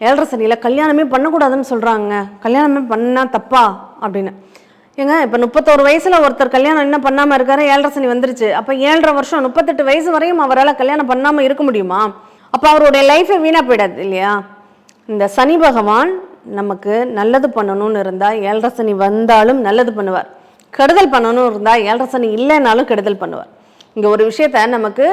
ஏழரை சனியில் கல்யாணமே பண்ணக்கூடாதுன்னு சொல்கிறாங்க கல்யாணமே பண்ணால் தப்பா? அப்படின்னு. ஏங்க இப்போ முப்பத்தோரு வயசில் ஒருத்தர் கல்யாணம் என்ன பண்ணாமல் இருக்காரு ஏழரை சனி வந்துருச்சு. அப்போ ஏழரை வருஷம் முப்பத்தெட்டு வயசு வரையும் அவரால் கல்யாணம் பண்ணாமல் இருக்க முடியுமா? அப்போ அவருடைய லைஃபே வீணாக போயிடாது இல்லையா? இந்த சனி பகவான் நமக்கு நல்லது பண்ணணும்னு இருந்தால் ஏழரை சனி வந்தாலும் நல்லது பண்ணுவார். கெடுதல் பண்ணணும்னு இருந்தால் ஏழரை சனி இல்லைனாலும் கெடுதல் பண்ணுவார். இங்கே ஒரு விஷயத்த நமக்கு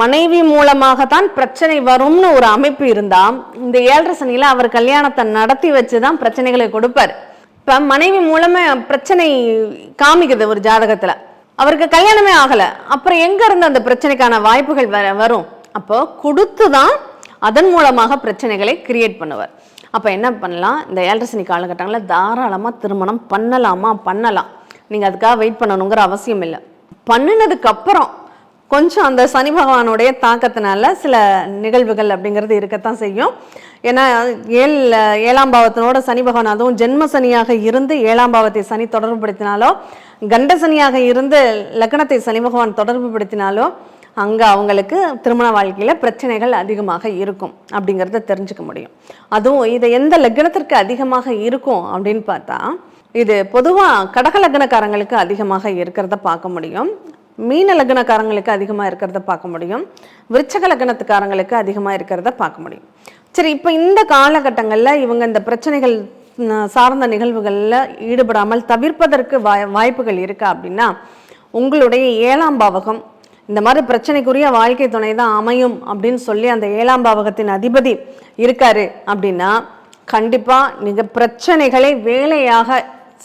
மனைவி மூலமாக தான் பிரச்சனை வரும்னு ஒரு அமைப்பு இருந்தால் இந்த ஏழரை சனியில அவர் கல்யாணத்தை நடத்தி வச்சு தான் பிரச்சனைகளை கொடுப்பார். இப்போ மனைவி மூலமே பிரச்சனை காமிக்குது ஒரு ஜாதகத்தில். அவருக்கு கல்யாணமே ஆகலை. அப்புறம் எங்க இருந்து அந்த பிரச்சனைக்கான வாய்ப்புகள் வர வரும்? அப்போ கொடுத்து தான் அதன் மூலமாக பிரச்சனைகளை கிரியேட் பண்ணுவார். அப்போ என்ன பண்ணலாம்? இந்த ஏழரை காலகட்டங்களில் தாராளமாக திருமணம் பண்ணலாமா? பண்ணலாம். நீங்கள் அதுக்காக வெயிட் பண்ணணுங்கிற அவசியம் இல்லை. பண்ணினதுக்கு அப்புறம் கொஞ்சம் அந்த சனி பகவானுடைய தாக்கத்தினால சில நிகழ்வுகள் அப்படிங்கிறது இருக்கத்தான் செய்யும். ஏன்னா ஏழ் ஏழாம் பாவத்தினோட சனி பகவான் அதுவும் ஜென்ம சனியாக இருந்து ஏழாம் பாவத்தை சனி தொடர்புபடுத்தினாலோ கண்ட சனியாக இருந்து லக்னத்தை சனி பகவான் தொடர்புபடுத்தினாலோ அங்கே அவங்களுக்கு திருமண வாழ்க்கையில் பிரச்சனைகள் அதிகமாக இருக்கும் அப்படிங்கிறத தெரிஞ்சுக்க முடியும். அதுவும் இது எந்த லக்னத்திற்கு அதிகமாக இருக்கும் அப்படின்னு பார்த்தா இது பொதுவாக கடக லக்னக்காரங்களுக்கு அதிகமாக இருக்கிறத பார்க்க முடியும். மீன லக்னக்காரங்களுக்கு அதிகமாக இருக்கிறத பார்க்க முடியும். விருச்சக லக்னத்துக்காரங்களுக்கு அதிகமாக இருக்கிறத பார்க்க முடியும். சரி இப்போ இந்த காலகட்டங்களில் இவங்க இந்த பிரச்சனைகள் சார்ந்த நிகழ்வுகளில் ஈடுபடாமல் தவிர்ப்பதற்கு வாய் வாய்ப்புகள் இருக்கா அப்படின்னா உங்களுடைய ஏழாம் பாவகம் இந்த மாதிரி பிரச்சனைக்குரிய வாழ்க்கை துணை தான் அமையும் அப்படின்னு சொல்லி அந்த ஏழாம் பாவகத்தின் அதிபதி இருக்காரு அப்படின்னா கண்டிப்பாக நீங்கள் பிரச்சனைகளை வேலையாக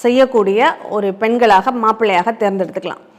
செய்யக்கூடிய ஒரு பெண்களாக மாப்பிள்ளையாக தேர்ந்தெடுத்துக்கலாம்.